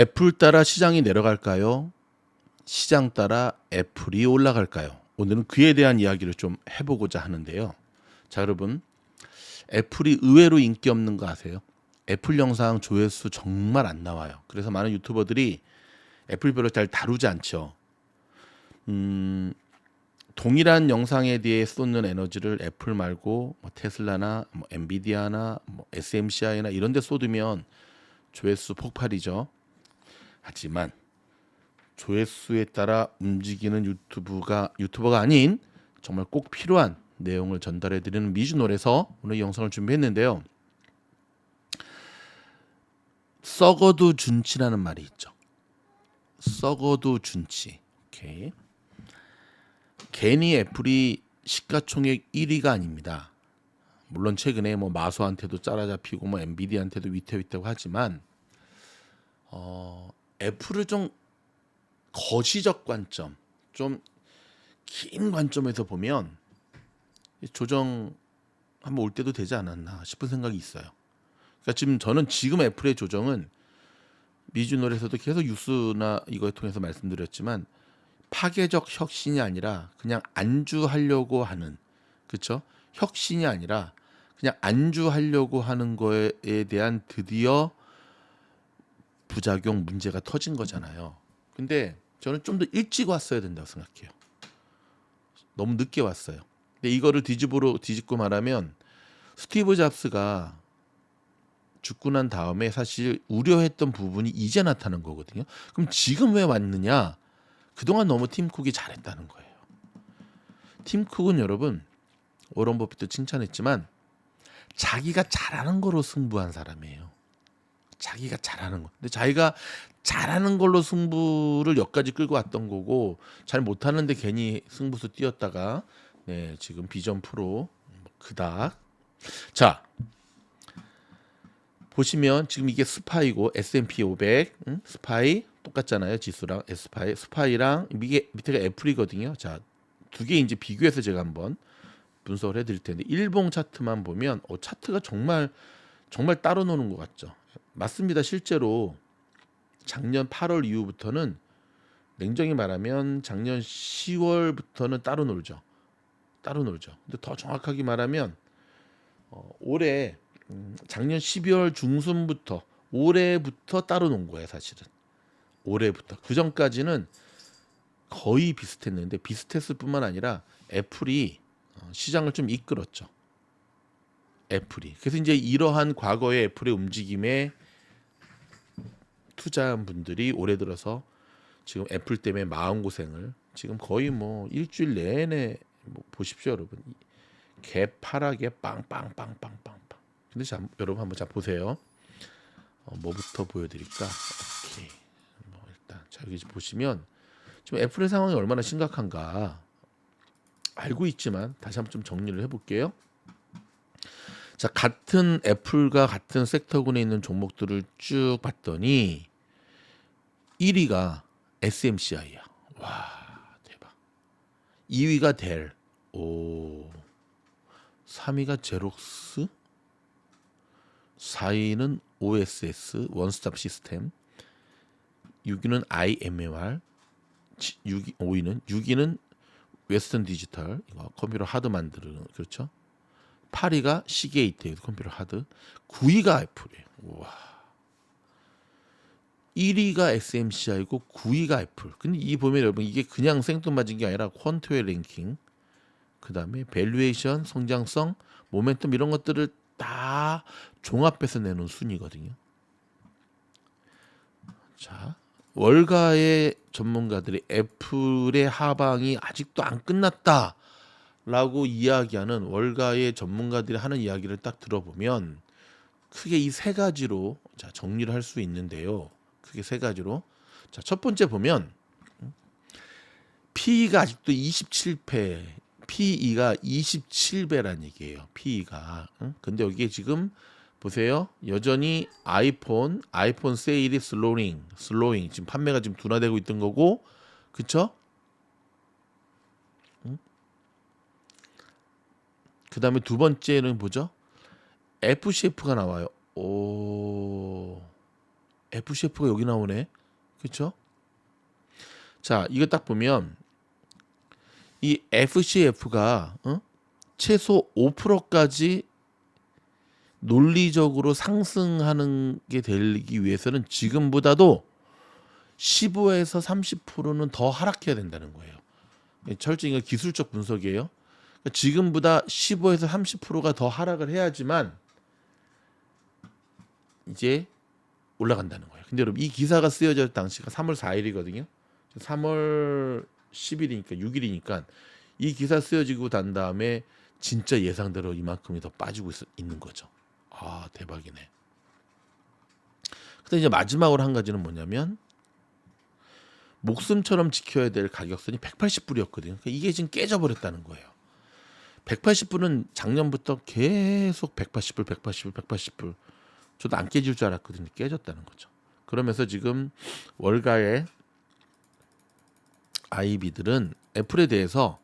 애플 따라 시장이 내려갈까요? 시장 따라 애플이 올라갈까요? 오늘은 그에 대한 이야기를 좀 해보고자 하는데요. 자, 여러분. 애플이 의외로 인기 없는 거 아세요? 애플 영상 조회수 정말 안 나와요. 그래서 많은 유튜버들이 애플 별로 잘 다루지 않죠. 음, 동일한 영상에 대해 쏟는 에너지를 애플 말고 뭐 테슬라나 뭐 엔비디아나 뭐 SMCI나 이런 데 쏟으면 조회수 폭발이죠. 하지만 조회수에 따라 움직이는 유튜브가 유튜버가 아닌 정말 꼭 필요한 내용을 전달해 드리는 미주노래서 오늘 이 영상을 준비했는데요. 썩어도 준치라는 말이 있죠. 썩어도 준치. 오케이. 괜히 애플이 시가총액 1위가 아닙니다. 물론 최근에 뭐 마소한테도 짜라잡히고 뭐 엔비디한테도 위태위태고 하지만 어, 애플을 좀 거시적 관점, 좀 긴 관점에서 보면 조정 한번 올 때도 되지 않았나 싶은 생각이 있어요. 그러니까 지금 저는 지금 애플의 조정은 미주노에서도 계속 뉴스나 이거에 통해서 말씀드렸지만 파괴적 혁신이 아니라 그냥 안주하려고 하는 그렇죠? 혁신이 아니라 그냥 안주하려고 하는 거에 대한 드디어 부작용 문제가 터진 거잖아요. 근데 저는 좀 더 일찍 왔어야 된다고 생각해요. 너무 늦게 왔어요. 근데 이거를 뒤집으로 뒤집고 말하면 스티브 잡스가 죽고 난 다음에 사실 우려했던 부분이 이제 나타난 거거든요. 그럼 지금 왜 왔느냐? 그동안 너무 팀 쿡이 잘했다는 거예요. 팀 쿡은 여러분 오런 버핏도 칭찬했지만 자기가 잘하는 거로 승부한 사람이에요. 자기가 잘하는 거. 근데 자기가 잘하는 걸로 승부를 여기까지 끌고 왔던 거고 잘 못하는데 괜히 승부수 뛰었다가 네 지금 비전 프로 그닥 자 보시면 지금 이게 스파이고 S&P 500 응? 스파이 똑같잖아요 지수랑 스파이 스파이랑 이게 밑에가 애플이거든요 자두 개 이제 비교해서 제가 한번 분석을 해드릴 텐데 일봉 차트만 보면 어, 차트가 정말 정말 따로 노는 것 같죠 맞습니다 실제로 작년 8월 이후부터는 냉정히 말하면 작년 10월부터는 따로 놀죠 따로 놀죠 근데 더 정확하게 말하면 어, 올해 음, 작년 12월 중순부터 올해부터 따로 논 거예요, 사실은. 올해부터. 그 전까지는 거의 비슷했는데 비슷했을 뿐만 아니라 애플이 어, 시장을 좀 이끌었죠. 애플이. 그래서 이제 이러한 과거의 애플의 움직임에 투자한 분들이 올해 들어서 지금 애플 때문에 마음 고생을 지금 거의 뭐 일주일 내내 뭐 보십시오, 여러분. 개파랗게 빵빵빵빵빵 근데 자, 여러분 한번 자 보세요. 어, 뭐부터 보여드릴까? 오케이. 뭐 일단 자 여기 보시면 지금 애플의 상황이 얼마나 심각한가 알고 있지만 다시 한번 좀 정리를 해볼게요. 자 같은 애플과 같은 섹터군에 있는 종목들을 쭉 봤더니 1위가 SMCI야. 와 대박. 2위가 델. 오. 3위가 제록스. 4위는 OSS 원스톱 시스템 6위는 IMMR 6위, 5위는 6위는 웨스턴 디지털 이거 컴퓨터 하드 만드는 그렇죠 8위가 시게이트 컴퓨터 하드. 9위가 애플이에요. 와. 1위가 SMCI고 9위가 애플. 근데 이 보면 여러분 이게 그냥 생뚱맞은 게 아니라 퀀트웨 랭킹 그 다음에 밸류에이션 성장성 모멘텀 이런 것들을 다 종합해서 내놓은 순위거든요. 자, 월가의 전문가들이 애플의 하방이 아직도 안 끝났다 라고 이야기하는 월가의 전문가들이 하는 이야기를 딱 들어보면 크게 이 세 가지로 자, 정리를 할 수 있는데요. 크게 세 가지로. 자, 첫 번째 보면 PE가 아직도 27배 PE가 27배란 얘기예요. PE가. 응? 근데 여기에 지금 보세요. 여전히 아이폰, 아이폰 세일이 슬로잉, 슬로잉. 지금 판매가 지금 둔화되고 있던 거고, 그쵸? 그 다음에 두 번째는 뭐죠? FCF가 나와요. 오. FCF가 여기 나오네. 그렇죠? 자, 이거 딱 보면 이 FCF가 어? 최소 5%까지 논리적으로 상승하는 게 되기 위해서는 지금보다도 15에서 30%는 더 하락해야 된다는 거예요. 철저히 이거 기술적 분석이에요. 지금보다 15에서 30%가 더 하락을 해야지만 이제 올라간다는 거예요. 근데 여러분 이 기사가 쓰여질 당시가 3월 4일이거든요. 3월 10일이니까 6일이니까 이 기사 쓰여지고 난 다음에 진짜 예상대로 이만큼이 더 빠지고 있, 있는 거죠. 아 대박이네. 근데 이제 마지막으로 한 가지는 뭐냐면 목숨처럼 지켜야 될 가격선이 180불이었거든요. 그러니까 이게 지금 깨져버렸다는 거예요. 180불은 작년부터 계속 180불, 180불, 180불. 저도 안 깨질 줄 알았거든요. 깨졌다는 거죠. 그러면서 지금 월가의 아이비들은 애플에 대해서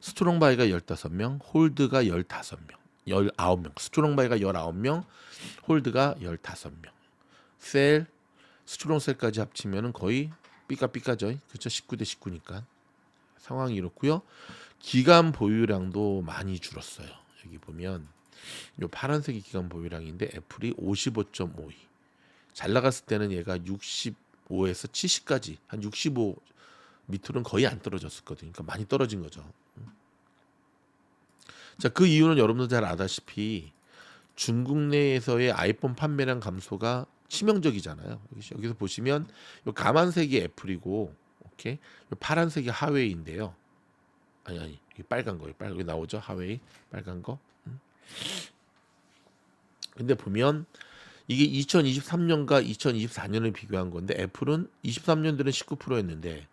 스트롱바이가 15명, 홀드가 15명, 19명. 스트롱바이가 19명, 홀드가 15명. 셀, 스트롱셀까지 합치면은 거의 삐까삐까죠. 그렇죠? 19대 19니까. 상황이 이렇고요. 기간 보유량도 많이 줄었어요. 여기 보면 요 파란색이 기간 보유량인데 애플이 55.52. 잘 나갔을 때는 얘가 65에서 70까지 한 65 밑으로는 거의 안 떨어졌었거든요. 그러니까 많이 떨어진 거죠. 자, 그 이유는 여러분도 잘 아다시피 중국 내에서의 아이폰 판매량 감소가 치명적이잖아요. 여기서 보시면 요 까만색이 애플이고, 오케이, 요 파란색이 하웨이인데요. 아니 아니, 이 빨간 거예요. 빨간 거 나오죠? 하웨이 빨간 거. 음. 근데 보면 이게 2023년과 2024년을 비교한 건데 애플은 23년도에는 19%였는데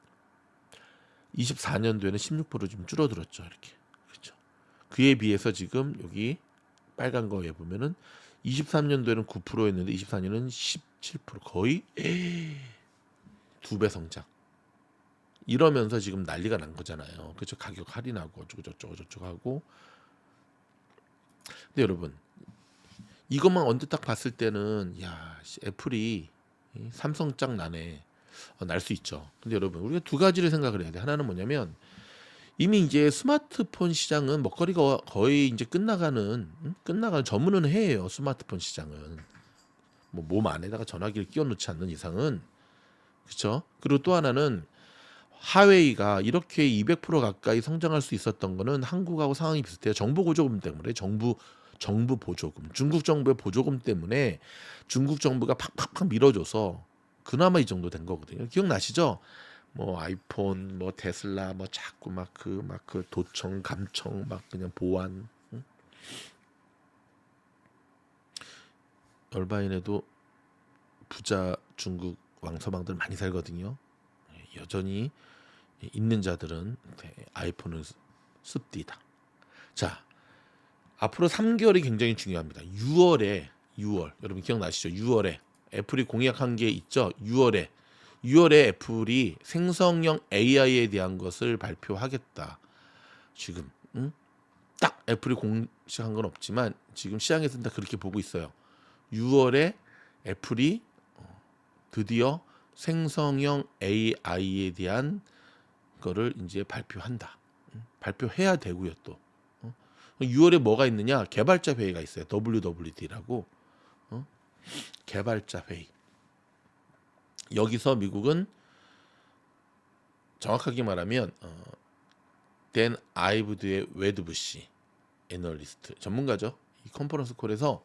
24년도에는 16%좀 줄어들었죠. 이렇게. 그렇죠. 그에 비해서 지금 여기 빨간 거에 보면은 23년도에는 9%였는데 24년은 17% 거의 두배 성장. 이러면서 지금 난리가 난 거잖아요. 그렇죠. 가격 할인하고 어쩌고 저쩌고 저쩌고 하고. 근데 여러분 이것만 언뜻 딱 봤을 때는 야 애플이 삼성 짱 나네 어, 날수 있죠. 근데 여러분 우리가 두 가지를 생각을 해야 돼. 하나는 뭐냐면 이미 이제 스마트폰 시장은 먹거리가 거의 이제 끝나가는 응? 끝나가는 저문은 해예요. 스마트폰 시장은 뭐 몸 안에다가 전화기를 끼워 놓지 않는 이상은 그렇죠. 그리고 또 하나는 하웨이가 이렇게 200% 가까이 성장할 수 있었던 거는 한국하고 상황이 비슷해요. 정부 보조금 때문에 정부 정부 보조금, 중국 정부의 보조금 때문에 중국 정부가 팍팍팍 밀어줘서 그나마 이 정도 된 거거든요. 기억나시죠? 뭐 아이폰, 뭐 테슬라, 뭐 자꾸 막 그 막그 도청, 감청, 막 그냥 보안. 응? 얼바인에도 부자 중국 왕서방들 많이 살거든요. 여전히 있는 자들은 아이폰을 씁디다. 자, 앞으로 3개월이 굉장히 중요합니다. 6월에 6월 여러분 기억나시죠? 6월에 애플이 공약한 게 있죠. 6월에 6월에 애플이 생성형 AI에 대한 것을 발표하겠다. 지금 응? 딱 애플이 공식한 건 없지만 지금 시장에서는 다 그렇게 보고 있어요. 6월에 애플이 어, 드디어 생성형 AI에 대한 거를 이제 발표한다. 발표해야 되고요 또. 6월에 뭐가 있느냐? 개발자 회의가 있어요. WWD라고. 어? 개발자 회의. 여기서 미국은 정확하게 말하면 어, 댄 아이브드의 웨드부시 애널리스트 전문가죠. 이 컨퍼런스 콜에서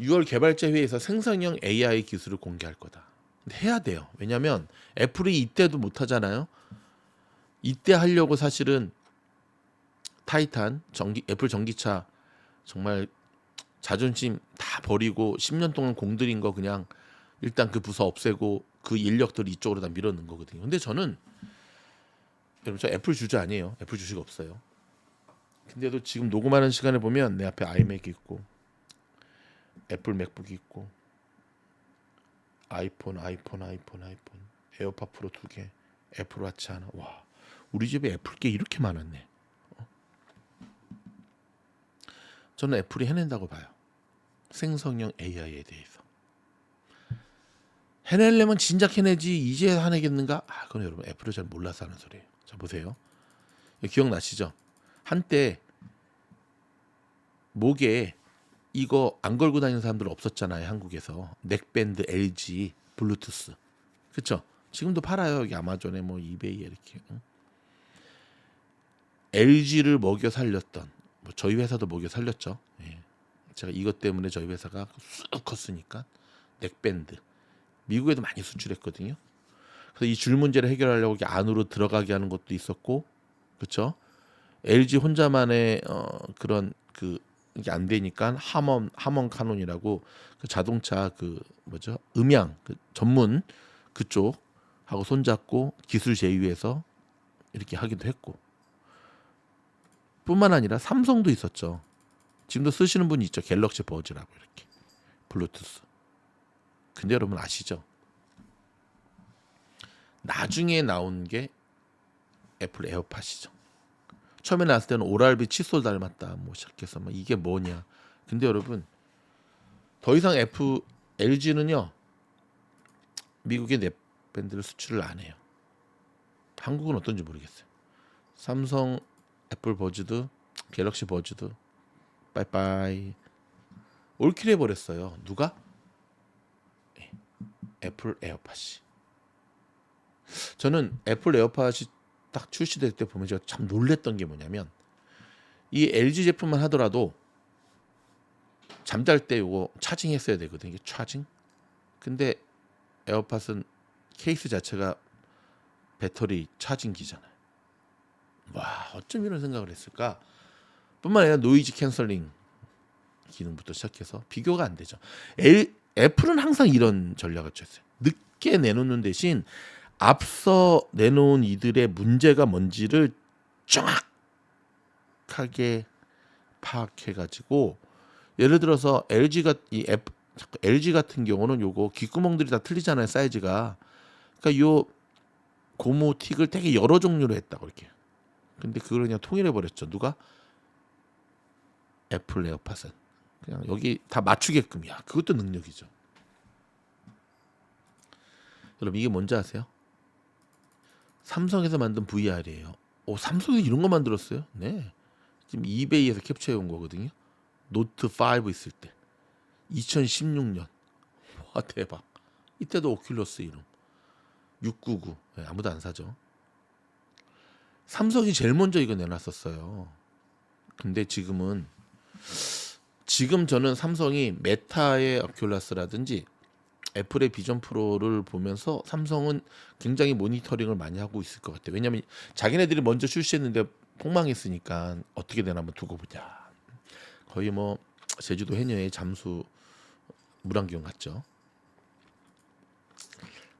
6월 개발자 회의에서 생성형 AI 기술을 공개할 거다. 해야 돼요. 왜냐하면 애플이 이때도 못 하잖아요. 이때 하려고 사실은 타이탄 전기 애플 전기차 정말 자존심 다 버리고 10년 동안 공들인 거 그냥 일단 그 부서 없애고 그 인력들 이쪽으로 다 밀어넣은 거거든요. 근데 저는 여러분 저 애플 주주 아니에요. 애플 주식 없어요. 근데도 지금 녹음하는 시간에 보면 내 앞에 아이맥 있고 애플 맥북 있고 아이폰 아이폰 아이폰 아이폰 에어팟 프로 두 개, 애플 와치 하나. 와, 우리 집에 애플 게 이렇게 많았네. 어? 저는 애플이 해낸다고 봐요. 생성형 AI에 대해서. 해내려면 진작 해내지 이제 하내겠는가? 아, 그건 여러분 애플을 잘 몰라서 하는 소리예요. 자 보세요. 기억나시죠? 한때 목에 이거 안 걸고 다니는 사람들 없었잖아요. 한국에서 넥밴드, LG, 블루투스. 그렇죠? 지금도 팔아요. 여기 아마존에 뭐 이베이에 이렇게. 응? LG를 먹여 살렸던 뭐 저희 회사도 먹여 살렸죠. 예. 제가 이것 때문에 저희 회사가 쑥 컸으니까 넥밴드 미국에도 많이 수출했거든요. 그래서 이 줄 문제를 해결하려고 이렇게 안으로 들어가게 하는 것도 있었고, 그렇죠? LG 혼자만의 어, 그런 그 이게 안 되니까 하먼 하먼 카논이라고 그 자동차 그 뭐죠 음향 그 전문 그쪽 하고 손잡고 기술 제휴해서 이렇게 하기도 했고 뿐만 아니라 삼성도 있었죠. 지금도 쓰시는 분이 있죠. 갤럭시 버즈라고 이렇게 블루투스. 근데 여러분 아시죠? 나중에 나온 게 애플 에어팟이죠. 처음에 나왔을 때는 오랄비 칫솔 닮았다 뭐 시작해서 뭐 이게 뭐냐. 근데 여러분 더 이상 F LG는요 미국의 넷 밴드를 수출을 안 해요. 한국은 어떤지 모르겠어요. 삼성 애플 버즈도 갤럭시 버즈도 빠이빠이 올킬 해버렸어요. 누가? 예, 애플 에어팟이. 저는 애플 에어팟이 딱 출시될 때 보면 제가 참 놀랬던 게 뭐냐면 이 LG 제품만 하더라도 잠잘 때 요거 차징 했어야 되거든요. 이게 차징. 근데 에어팟은 케이스 자체가 배터리 차징기잖아요. 와, 어쩜 이런 생각을 했을까? 뿐만 아니라 노이즈 캔슬링 기능부터 시작해서 비교가 안 되죠. 엘, 애플은 항상 이런 전략을 쳤어요. 늦게 내놓는 대신 앞서 내놓은 이들의 문제가 뭔지를 정확하게 파악해 가지고 예를 들어서 LG가 이 앱, LG 같은 경우는 요거 귓구멍들이 다 틀리잖아요 사이즈가 그러니까 요 고무 틱을 되게 여러 종류로 했다고 이렇게 근데 그걸 그냥 통일해 버렸죠 누가 애플 에어팟은 그냥 여기 다 맞추게끔이야 그것도 능력이죠 여러분 이게 뭔지 아세요? 삼성에서 만든 VR이에요. 오, 삼성이 이런 거 만들었어요? 네. 지금 이베이에서 캡처해 온 거거든요. 노트 5 있을 때. 2016년. 와, 대박. 이때도 오큘러스 이름. 699. 네, 아무도 안 사죠. 삼성이 제일 먼저 이거 내놨었어요. 근데 지금은 지금 저는 삼성이 메타의 오큘러스라든지 애플의 비전 프로를 보면서 삼성은 굉장히 모니터링을 많이 하고 있을 것 같아요. 왜냐하면 자기네들이 먼저 출시했는데 폭망했으니까 어떻게 되나 한번 두고 보자. 거의 뭐 제주도 해녀의 잠수 물안경 같죠.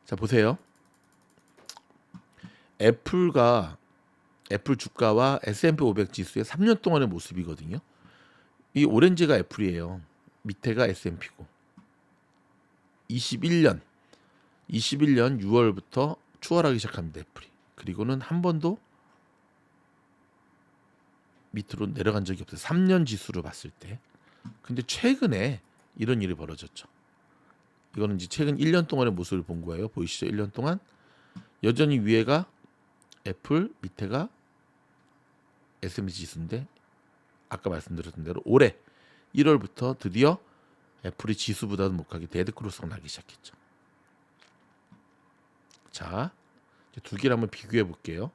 자 보세요. 애플과 애플 주가와 S&P 500 지수의 3년 동안의 모습이거든요. 이 오렌지가 애플이에요. 밑에가 S&P고. 21년 21년 6월부터 추월하기 시작합니다. 애플이. 그리고는 한 번도 밑으로 내려간 적이 없어요. 3년 지수로 봤을 때. 근데 최근에 이런 일이 벌어졌죠. 이거는 이제 최근 1년 동안의 모습을 본 거예요. 보이시죠? 1년 동안 여전히 위에가 애플, 밑에가 S&P 지수인데 아까 말씀드렸던 대로 올해 1월부터 드디어 애플이 지수보다도 못하게 데드크로스가 나기 시작했죠. 자, 두 개를 한번 비교해 볼게요.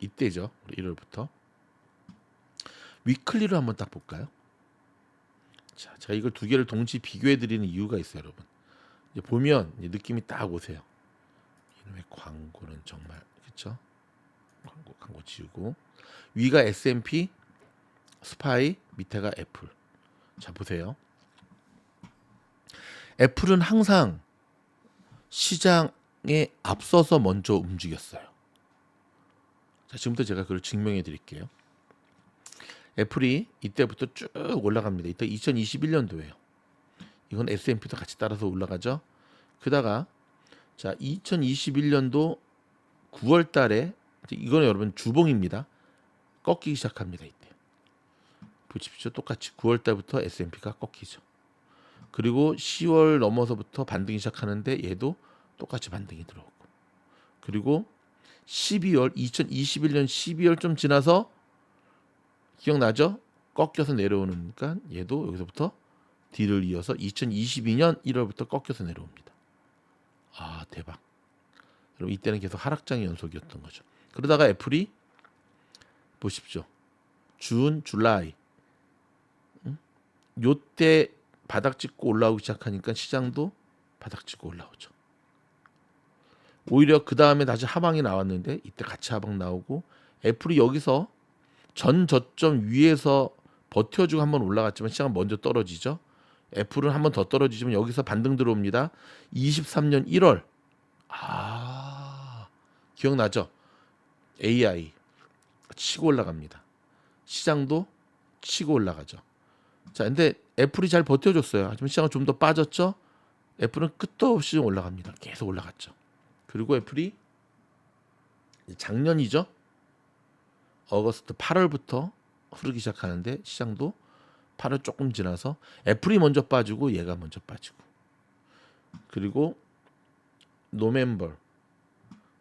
이때죠. 1월부터. 위클리로 한번 딱 볼까요? 자, 제가 이걸 두 개를 동시에 비교해 드리는 이유가 있어요, 여러분. 이제 보면 이제 느낌이 딱 오세요. 이놈의 광고는 정말 그렇죠? 광고 광고 지우고 위가 S&P 스파이 밑에가 애플. 자, 보세요. 애플은 항상 시장에 앞서서 먼저 움직였어요. 자, 지금부터 제가 그걸 증명해 드릴게요. 애플이 이때부터 쭉 올라갑니다. 이때 2021년도예요. 이건 S&P도 같이 따라서 올라가죠. 그다가 자, 2021년도 9월 달에 이거는 여러분 주봉입니다. 꺾이기 시작합니다. 이때. 보십시오. 똑같이 9월 달부터 S&P가 꺾이죠. 그리고 10월 넘어서부터 반등이 시작하는데 얘도 똑같이 반등이 들어오고 그리고 12월 2021년 12월 좀 지나서 기억나죠? 꺾여서 내려오니까 얘도 여기서부터 뒤를 이어서 2022년 1월부터 꺾여서 내려옵니다. 아 대박. 여러분 이때는 계속 하락장의 연속이었던 거죠. 그러다가 애플이 보십시오. 준, 줄라이. 응? 요때 바닥 찍고 올라오기 시작하니까 시장도 바닥 찍고 올라오죠. 오히려 그 다음에 다시 하방이 나왔는데 이때 같이 하방 나오고 애플이 여기서 전 저점 위에서 버텨주고 한번 올라갔지만 시장은 먼저 떨어지죠. 애플은 한번 더 떨어지지만 여기서 반등 들어옵니다. 23년 1월 아 기억나죠? AI 치고 올라갑니다. 시장도 치고 올라가죠. 자, 근데 애플이 잘 버텨줬어요. 하지만 시장은 좀 더 빠졌죠. 애플은 끝도 없이 올라갑니다. 계속 올라갔죠. 그리고 애플이 작년이죠. 어거스트 8월부터 흐르기 시작하는데 시장도 8월 조금 지나서 애플이 먼저 빠지고 얘가 먼저 빠지고 그리고 노멤버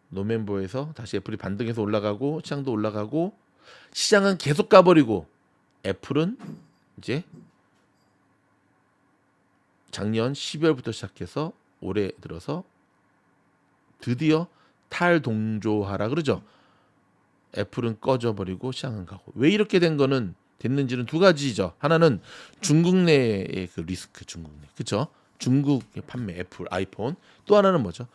노멤버에서 다시 애플이 반등해서 올라가고 시장도 올라가고 시장은 계속 가버리고 애플은 이제 작년 12월부터 시작해서 올해 들어서 드디어 탈동조하라 그러죠. 애플은 꺼져버리고 시장은 가고 왜 이렇게 된 거는 됐는지는 두 가지죠. 하나는 중국 내의 그 리스크 중국 내 그렇죠. 중국의 판매 애플 아이폰 또 하나는 뭐죠?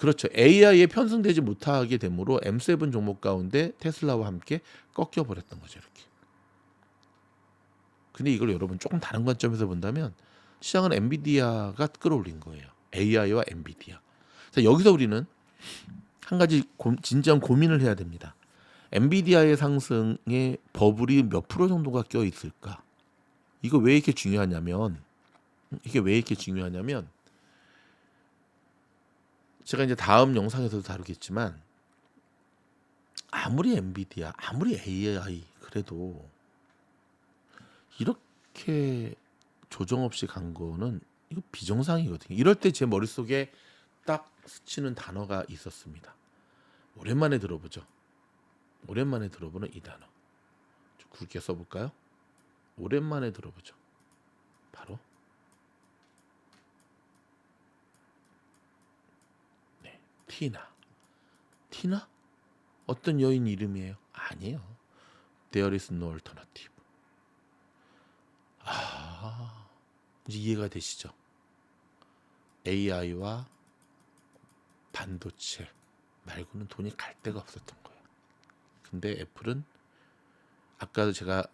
그렇죠. AI에 편승되지 못하게 되므로 M7 종목 가운데 테슬라와 함께 꺾여 버렸던 거죠. 이렇게. 근데 이걸 여러분 조금 다른 관점에서 본다면 시장은 엔비디아가 끌어올린 거예요. AI와 엔비디아. 자, 여기서 우리는 한 가지 고, 진지한 고민을 해야 됩니다. 엔비디아의 상승에 버블이 몇 프로 정도가 껴 있을까? 이거 왜 이렇게 중요하냐면 이게 왜 이렇게 중요하냐면 제가 이제 다음 영상에서도 다루겠지만 아무리 엔비디아, 아무리 AI 그래도 이렇게 조정 없이 간 거는 이거 비정상이거든요. 이럴 때 제 머릿속에 딱 스치는 단어가 있었습니다. 오랜만에 들어보죠. 오랜만에 들어보는 이 단어. 좀 굵게 써볼까요? 오랜만에 들어보죠. 바로 네, 티나. 티나? 어떤 여인 이름이에요? 아니에요. There is no alternative. 아, 이제 이해가 되시죠? AI와 반도체 말고는 돈이 갈 데가 없었던 거예요. 근데 애플은 아까도 제가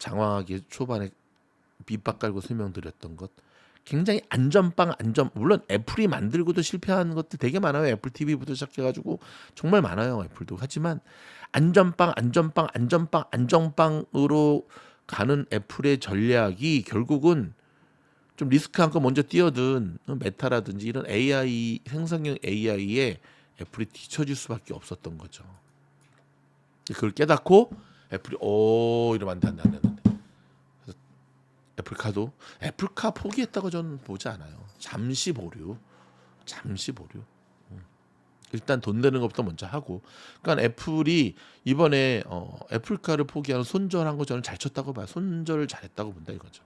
장황하게 초반에 밑밥 깔고 설명드렸던 것 굉장히 안전빵 안전 물론 애플이 만들고도 실패하는 것들 되게 많아요 애플 TV부터 시작해가지고 정말 많아요 애플도 하지만 안전빵 안전빵 안전빵 안전빵으로 가는 애플의 전략이 결국은 좀 리스크한 거 먼저 뛰어든 메타라든지 이런 AI 생성형 AI에 애플이 뒤처질 수밖에 없었던 거죠. 그걸 깨닫고 애플이 오 이러면 안 돼, 안 돼, 안 돼, 안 돼. 그래서 애플카도 애플카 포기했다고 저는 보지 않아요. 잠시 보류, 잠시 보류. 음. 일단 돈 되는 것부터 먼저 하고. 그러니까 애플이 이번에 어, 애플카를 포기하는 손절한 거 저는 잘 쳤다고 봐요. 손절을 잘했다고 본다 이거죠.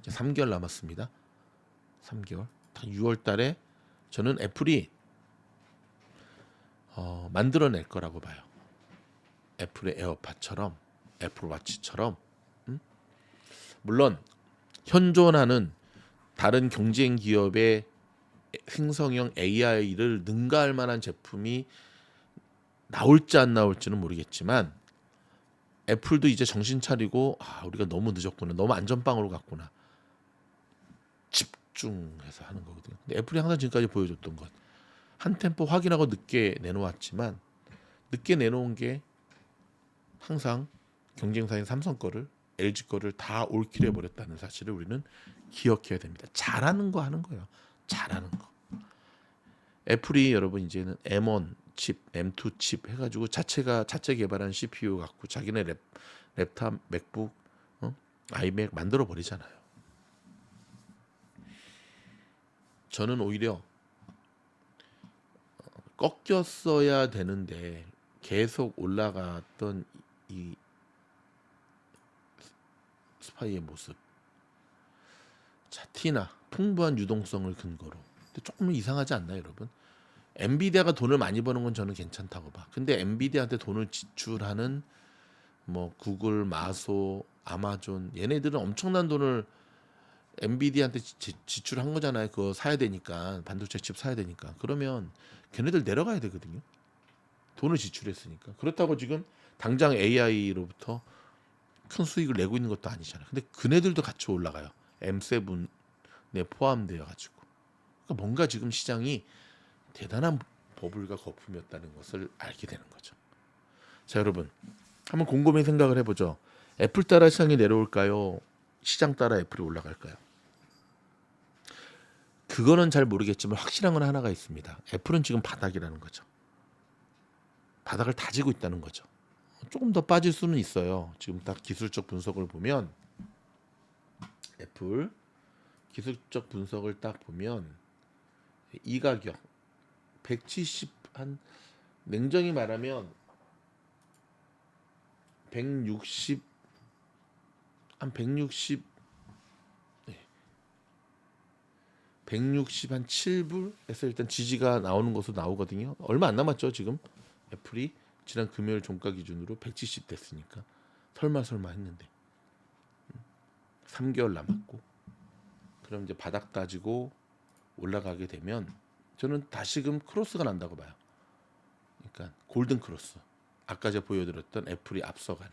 이제 3개월 남았습니다. 3개월. 6월 달에 저는 애플이 어, 만들어낼 거라고 봐요. 애플의 에어팟처럼 애플 워치처럼 음? 물론 현존하는 다른 경쟁 기업의 생성형 AI를 능가할 만한 제품이 나올지 안 나올지는 모르겠지만 애플도 이제 정신 차리고 아 우리가 너무 늦었구나 너무 안전빵으로 갔구나 집중해서 하는 거거든요. 근데 애플이 항상 지금까지 보여줬던 것 한 템포 확인하고 늦게 내놓았지만 늦게 내놓은 게 항상 경쟁사인 삼성 거를 LG 거를 다 올킬 해 버렸다는 사실을 우리는 기억해야 됩니다. 잘하는 거 하는 거예요. 잘하는 거. 애플이 여러분 이제는 M1 칩, M2 칩 해가지고 자체가 자체 개발한 CPU 갖고 자기네 랩 랩탑, 맥북, 어? 아이맥 만들어 버리잖아요. 저는 오히려 꺾였어야 되는데 계속 올라갔던 이 스파이의 모습. 자, 티나 풍부한 유동성을 근거로. 근데 조금 이상하지 않나요, 여러분? 엔비디아가 돈을 많이 버는 건 저는 괜찮다고 봐. 근데 엔비디아한테 돈을 지출하는 뭐 구글, 마소, 아마존 얘네들은 엄청난 돈을 엔비디아한테 지, 지출한 거잖아요. 그거 사야 되니까 반도체 칩 사야 되니까. 그러면 걔네들 내려가야 되거든요. 돈을 지출했으니까. 그렇다고 지금 당장 AI로부터 큰 수익을 내고 있는 것도 아니잖아요. 근데 그네들도 같이 올라가요. M7에 포함되어 가지고. 그러니까 뭔가 지금 시장이 대단한 버블과 거품이었다는 것을 알게 되는 거죠. 자, 여러분. 한번 곰곰이 생각을 해 보죠. 애플 따라 시장이 내려올까요? 시장 따라 애플이 올라갈까요? 그거는 잘 모르겠지만 확실한 건 하나가 있습니다. 애플은 지금 바닥이라는 거죠. 바닥을 다지고 있다는 거죠. 조금 더 빠질 수는 있어요. 지금 딱 기술적 분석을 보면 애플 기술적 분석을 딱 보면 이 가격 170 한 냉정히 말하면 160 한 160 160 한 7불에서 일단 지지가 나오는 것으로 나오거든요. 얼마 안 남았죠, 지금. 애플이 지난 금요일 종가 기준으로 170 됐으니까 설마 설마 했는데 3개월 남았고 그럼 이제 바닥 따지고 올라가게 되면 저는 다시금 크로스가 난다고 봐요. 그러니까 골든 크로스. 아까 제가 보여드렸던 애플이 앞서가는.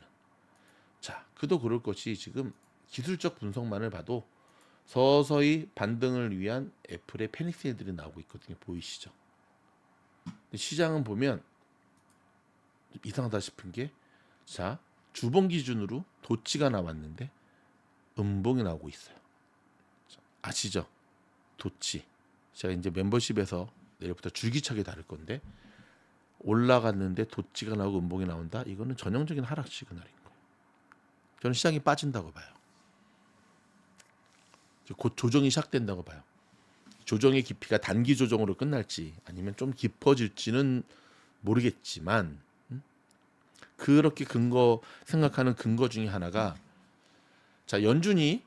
자, 그도 그럴 것이 지금 기술적 분석만을 봐도 서서히 반등을 위한 애플의 패닉셀들이 나오고 있거든요. 보이시죠? 시장은 보면 좀 이상하다 싶은 게, 자, 주봉 기준으로 도치가 나왔는데 음봉이 나오고 있어요. 자, 아시죠? 도치. 제가 이제 멤버십에서 내일부터 줄기차게 다룰 건데 올라갔는데 도치가 나오고 음봉이 나온다. 이거는 전형적인 하락 시그널인 거예요. 저는 시장이 빠진다고 봐요. 곧 조정이 시작된다고 봐요. 조정의 깊이가 단기 조정으로 끝날지 아니면 좀 깊어질지는 모르겠지만 음? 그렇게 근거 생각하는 근거 중에 하나가 자 연준이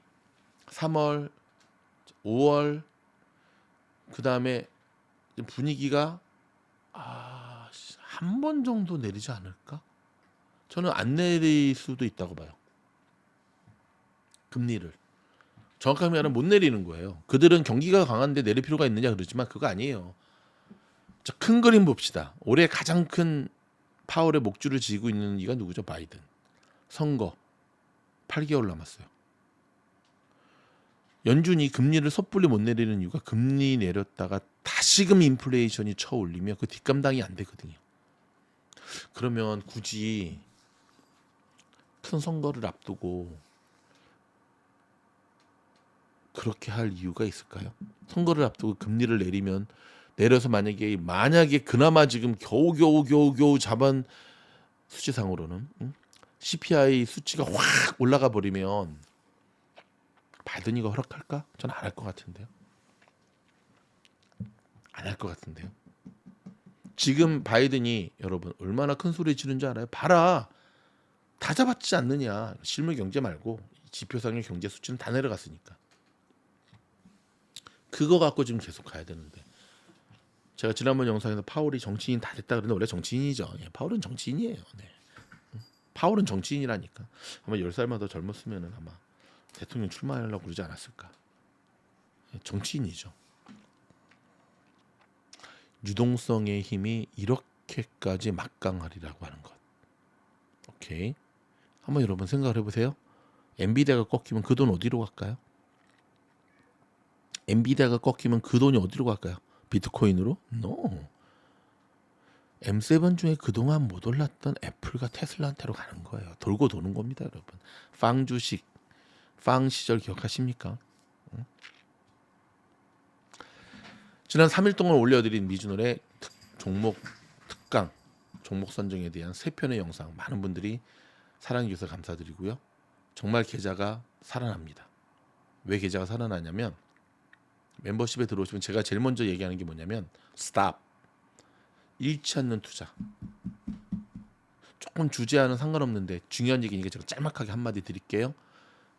3월, 5월 그 다음에 분위기가 아, 한 번 정도 내리지 않을까? 저는 안 내릴 수도 있다고 봐요. 금리를. 정확하게 말하면 못 내리는 거예요. 그들은 경기가 강한데 내릴 필요가 있느냐 그러지만 그거 아니에요. 자, 큰 그림 봅시다. 올해 가장 큰 파월의 목줄을 쥐고 있는 이가 누구죠? 바이든. 선거 8개월 남았어요. 연준이 금리를 섣불리 못 내리는 이유가 금리 내렸다가 다시금 인플레이션이 쳐 올리면 그 뒷감당이 안 되거든요. 그러면 굳이 큰 선거를 앞두고 그렇게 할 이유가 있을까요? 선거를 앞두고 금리를 내리면 내려서 만약에 만약에 그나마 지금 겨우 겨우 겨우 겨우 잡은 수치상으로는 응? CPI 수치가 확 올라가 버리면 바이든이가 허락할까? 저는 안할 것 같은데요. 안 할 것 같은데요. 지금 바이든이 여러분 얼마나 큰 소리 줄 알아요? 봐라. 다 잡았지 않느냐. 실물 경제 말고 지표상의 경제 수치는 다 내려갔으니까. 그거 갖고 지금 계속 가야 되는데. 제가 지난번 영상에서 파월이 정치인 다 됐다 그랬는데 원래 정치인이죠. 예, 파월은 정치인이에요. 네. 파월은 정치인이라니까. 아마 10살만 더 젊었으면 아마 대통령 출마하려고 그러지 않았을까. 예, 정치인이죠. 유동성의 힘이 이렇게까지 막강하리라고 하는 것. 오케이. 한번 여러분 생각을 해보세요. 엔비디아가 꺾이면 그 돈 어디로 갈까요? 엔비디아가 꺾이면 그 돈이 어디로 갈까요? 비트코인으로? No. M7 중에 그동안 못 올랐던 애플과 테슬라한테로 가는 거예요. 돌고 도는 겁니다, 여러분. 빵 주식, 빵 시절 기억하십니까? 응? 지난 3일 동안 올려드린 미주널의 특, 종목 특강, 종목 선정에 대한 세 편의 영상 많은 분들이 사랑해 주셔서 감사드리고요. 정말 계좌가 살아납니다. 왜 계좌가 살아나냐면 멤버십에 들어오시면 제가 제일 먼저 얘기하는 게 뭐냐면 스탑 잃지 않는 투자. 조금 주제와는 상관없는데 중요한 얘기니까 제가 짤막하게 한마디 드릴게요.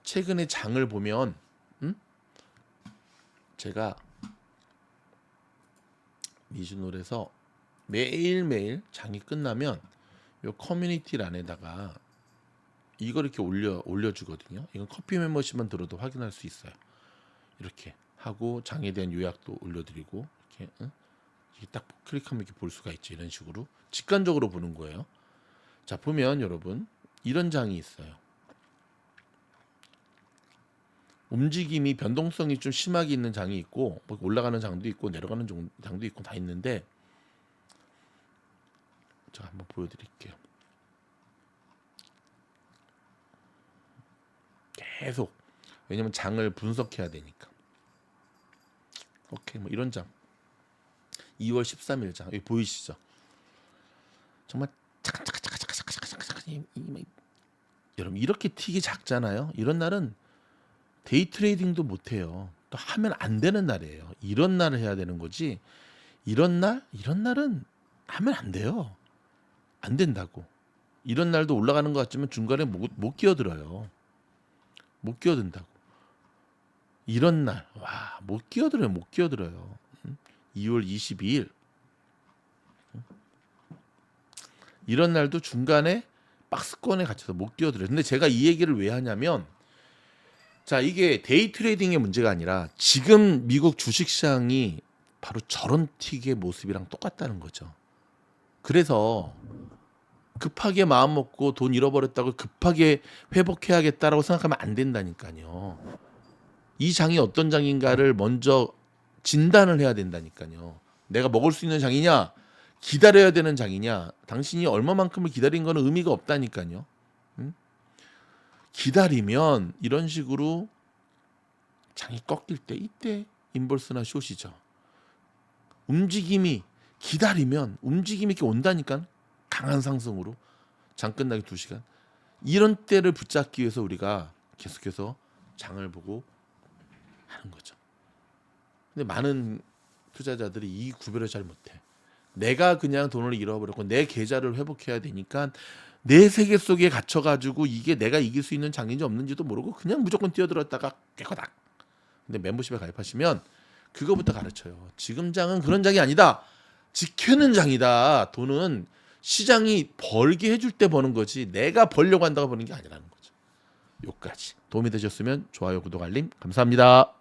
최근에 장을 보면 음? 제가 미즈놀에서 매일매일 장이 끝나면 요 커뮤니티란에다가 이거 이렇게 올려 올려주거든요. 이건 커피 멤버십만 들어도 확인할 수 있어요. 이렇게 하고 장에 대한 요약도 올려드리고 이렇게, 응? 이렇게 딱 클릭하면 이렇게 볼 수가 있죠. 이런 식으로 직관적으로 보는 거예요. 자 보면 여러분 이런 장이 있어요. 움직임이 변동성이 좀 심하게 있는 장이 있고 뭐 올라가는 장도 있고 내려가는 종- 장도 있고 다 있는데 제가 한번 보여드릴게요. 계속 왜냐면 장을 분석해야 되니까. 오케이 뭐 이런 장 2월 13일 장 여기 보이시죠? 정말 여러분 이렇게 틱이 작잖아요. 이런 날은 데이 트레이딩도 못 해요. 또 하면 안 되는 날이에요. 이런 날을 해야 되는 거지. 이런 날 이런 날은 하면 안 돼요. 안 된다고. 이런 날도 올라가는 것 같지만 중간에 못, 못 끼어들어요. 못 끼어든다고. 이런 날, 와, 못 끼어들어요, 못 끼어들어요. 음? 2월 22일. 음? 이런 날도 중간에 박스권에 갇혀서 못 끼어들어요. 근데 제가 이 얘기를 왜 하냐면, 자, 이게 데이 트레이딩의 문제가 아니라 지금 미국 주식 시장이 바로 저런 틱의 모습이랑 똑같다는 거죠. 그래서 급하게 마음 먹고 돈 잃어버렸다고 급하게 회복해야겠다라고 생각하면 안 된다니까요. 이 장이 어떤 장인가를 먼저 진단을 해야 된다니까요. 내가 먹을 수 있는 장이냐, 기다려야 되는 장이냐, 당신이 얼마만큼을 기다린 거는 의미가 없다니까요. 응? 기다리면 이런 식으로 장이 꺾일 때 이때 인볼스나 숏이죠. 움직임이 기다리면 움직임이 이렇게 온다니까 강한 상승으로 장 끝나기 2시간 이런 때를 붙잡기 위해서 우리가 계속해서 장을 보고 하는 거죠. 근데 많은 투자자들이 이 구별을 잘 못해. 내가 그냥 돈을 잃어버렸고 내 계좌를 회복해야 되니까 내 세계 속에 갇혀가지고 이게 내가 이길 수 있는 장인지 없는지도 모르고 그냥 무조건 뛰어들었다가 깨거닥. 근데 멤버십에 가입하시면 그거부터 가르쳐요. 지금 장은 그런 장이 아니다. 지켜는 장이다. 돈은 시장이 벌게 해줄 때 버는 거지 내가 벌려고 한다고 버는 게 아니라는 거죠. 요까지 도움이 되셨으면 좋아요, 구독, 알림 감사합니다.